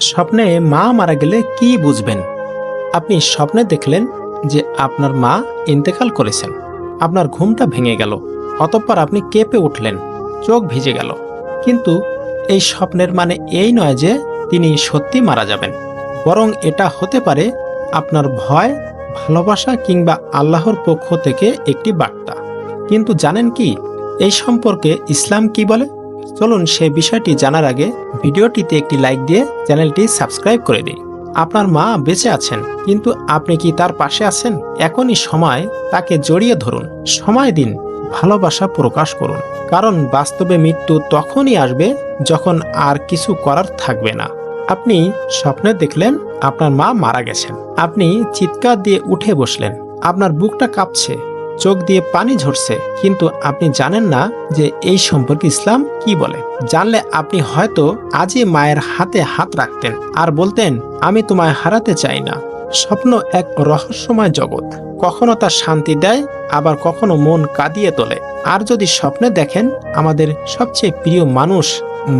স্বপ্নে মা মারা গেলে কি বুঝবেন? আপনি স্বপ্নে দেখলেন যে আপনার মা ইন্তেকাল করেছেন। আপনার ঘুমটা ভেঙে গেল, অতঃপর আপনি কেঁপে উঠলেন, চোখ ভিজে গেল। কিন্তু এই স্বপ্নের মানে এই নয় যে তিনি সত্যি মারা যাবেন। বরং এটা হতে পারে আপনার ভয়, ভালোবাসা কিংবা আল্লাহর পক্ষ থেকে একটি বার্তা। কিন্তু জানেন কি, এই সম্পর্কে ইসলাম কি বলে? চলুন সে বিষয়টি জানার আগে ভিডিওটিতে একটি লাইক দিয়ে চ্যানেলটি সাবস্ক্রাইব করে দিই আপনার মা বেঁচে আছেন, কিন্তু আপনি কি তার পাশে আছেন? এখনই সময় তাকে জড়িয়ে ধরুন। সময় দিন, ভালোবাসা প্রকাশ করুন। কারণ বাস্তবে মৃত্যু তখনই আসবে যখন আর কিছু করার থাকবে না। আপনি স্বপ্নে দেখলেন আপনার মা মারা গেছেন। আপনি চিৎকার দিয়ে উঠে বসলেন। আপনার বুকটা কাঁপছে। চোখ দিয়ে পানি ঝরছে, কিন্তু আপনি জানেন না যে এই সম্পর্কে ইসলাম কি বলে। জানলে আপনি হয়তো আজই মায়ের হাতে হাত রাখতেন আর বলতেন, আমি তোমায় হারাতে চাই না। স্বপ্ন এক রহস্যময় জগৎ। কখনো তা শান্তি দেয়, আবার কখনো মন কাঁদিয়ে তোলে। আর যদি স্বপ্নে দেখেন, আমাদের সবচেয়ে প্রিয় মানুষ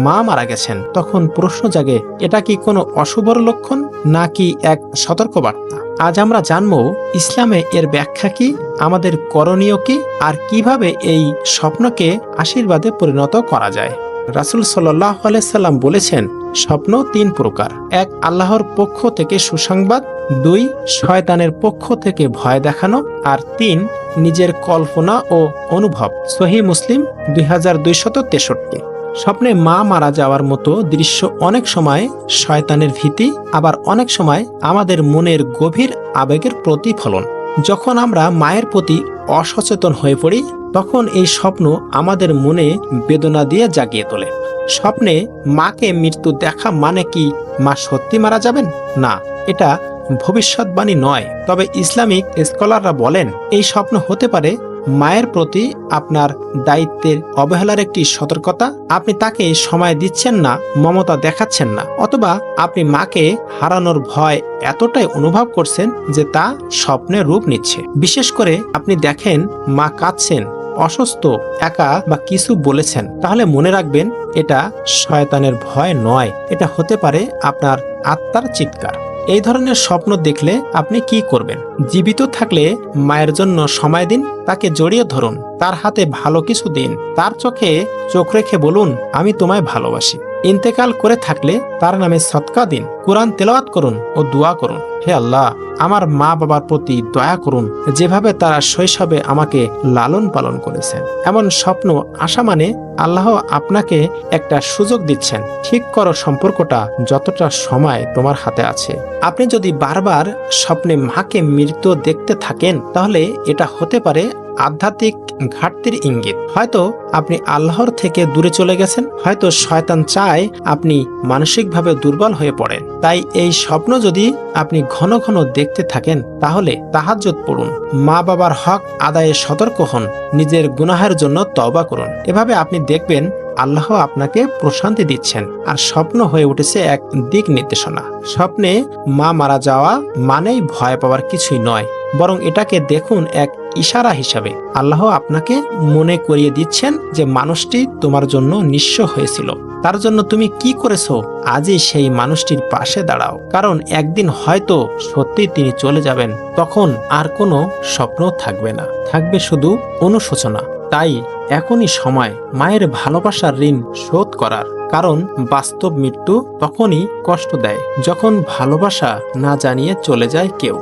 মা মারা গেছেন, তখন প্রশ্ন জাগে, এটা কি কোনো অশুভর লক্ষণ নাকি এক সতর্কবার্তা? আজ আমরা জানব ইসলামে এর ব্যাখ্যা কি, আমাদের করণীয় কি, আর কীভাবে এই স্বপ্নকে আশীর্বাদে পরিণত করা যায়। রাসুল সাল্লাম বলেছেন, স্বপ্ন তিন প্রকার। এক, আল্লাহর পক্ষ থেকে সুসংবাদ। দুই, শয়তানের পক্ষ থেকে ভয় দেখানো। আর তিন, নিজের কল্পনা ও অনুভব। সহি মুসলিম দুই হাজার দুইশত তেষট্টি। স্বপ্নে মা মারা যাওয়ার মতো দৃশ্য অনেক সময় শয়তানের ভীতি, আবার অনেক সময় আমাদের মনের গভীর আবেগের প্রতিফলন। যখন আমরা মায়ের প্রতি অসচেতন হয়ে পড়ি, তখন এই স্বপ্ন আমাদের মনে বেদনা দিয়ে জাগিয়ে তোলে। স্বপ্নে মাকে মৃত্যু দেখা মানে কি মা সত্যি মারা যাবেন? না, এটা ভবিষ্যৎবাণী নয়। তবে ইসলামিক স্কলাররা বলেন, এই স্বপ্ন হতে পারে মায়ের প্রতি আপনার দায়িত্বের অবহেলার একটি সতর্কতা। আপনি তাকে সময় দিচ্ছেন না, মমতা দেখাচ্ছেন না, অথবা আপনি মাকে হারানোর ভয় এতটাই অনুভব করছেন যে তা স্বপ্নে রূপ নিচ্ছে। বিশেষ করে আপনি দেখেন মা কাঁদছেন, অসুস্থ, একা বা কিছু বলেছেন। তাহলে মনে রাখবেন, এটা শয়তানের ভয় নয়, এটা হতে পারে আপনার আত্মার চিৎকার। এই ধরনের স্বপ্ন দেখলে আপনি কি করবেন? জীবিত থাকলে মায়ের জন্য সময় দিন, তাকে জড়িয়ে ধরুন, তার হাতে ভালো কিছু দিন, তার চোখে চোখ রেখে বলুন, আমি তোমায় ভালোবাসি। ইন্তেকাল করে থাকলে তার নামে সৎকা দিন, কোরআন তেলাওয়াত করুন ও দোয়া করুন। হে আল্লাহ, আমার মা বাবার প্রতি দয়া করুন, যেভাবে তারা শৈশবে আমাকে লালন পালন করেছেন। এমন স্বপ্ন আসা মানে আল্লাহ আপনাকে একটা সুযোগ দিচ্ছেন। ঠিক করো সম্পর্কটা যতটা সময় তোমার হাতে আছে। আপনি যদি বারবার স্বপ্নে মাকে মৃত দেখতে থাকেন, তাহলে এটা হতে পারে আধ্যাত্মিক ঘাটতির ইঙ্গিত। হয়তো আপনি আল্লাহর থেকে দূরে চলে গেছেন, হয়তো শয়তান চায় আপনি মানসিকভাবে দুর্বল হয়ে পড়েন। তাই এই স্বপ্ন যদি আপনি ঘন ঘন দেখতে থাকেন, তাহলে তাহাজ্জত পড়ুন। মা বাবার হক আদায়ে সতর্ক হন, নিজের গুনাহের জন্য তওবা করুন। এভাবে আপনি দেখবেন আল্লাহ আপনাকে প্রশান্তি দিচ্ছেন, আর স্বপ্ন হয়ে উঠেছে এক দিক নির্দেশনা। স্বপ্নে মা মারা যাওয়া মানেই ভয় পাওয়ার কিছুই নয়, বরং এটাকে দেখুন এক ইশারা হিসাবে। আল্লাহ আপনাকে মনে করিয়ে দিচ্ছেন যে মানুষটি তোমার জন্য নিঃস্ব হয়েছিল। তার জন্য তুমি কি করেছ? আজই সেই মানুষটির পাশে দাঁড়াও। কারণ একদিন হয়তো সত্যি তিনি চলে যাবেন, তখন আর কোনো স্বপ্ন থাকবে না। থাকবে শুধু অনুশোচনা। তাই এখনই সময় মায়ের ভালোবাসার ঋণ শোধ করার। কারণ বাস্তব মৃত্যু তখনই কষ্ট দেয়, যখন ভালোবাসা না জানিয়ে চলে যায় কেউ।